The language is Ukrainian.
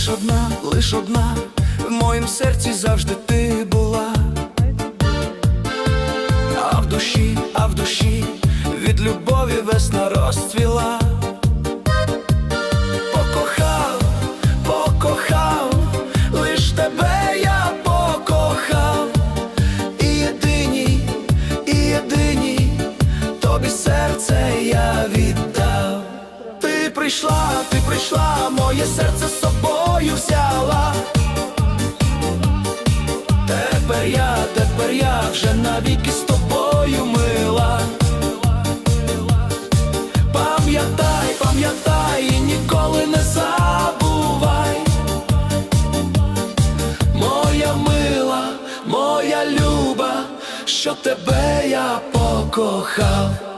лиш одна, лиш одна, в моїм серці завжди ти була. А в душі, а в душі від любові весна розцвіла. Покохав, покохав, лиш тебе я покохав. І єдиній, і тобі серце я віддав. Ти прийшла, ти прийшла, моє серце з собою тепер я вже навіки з тобою мила. Пам'ятай, пам'ятай і ніколи не забувай. Моя мила, моя люба, що тебе я покохав.